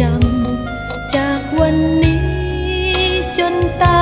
จำจากวันนี้จนตาย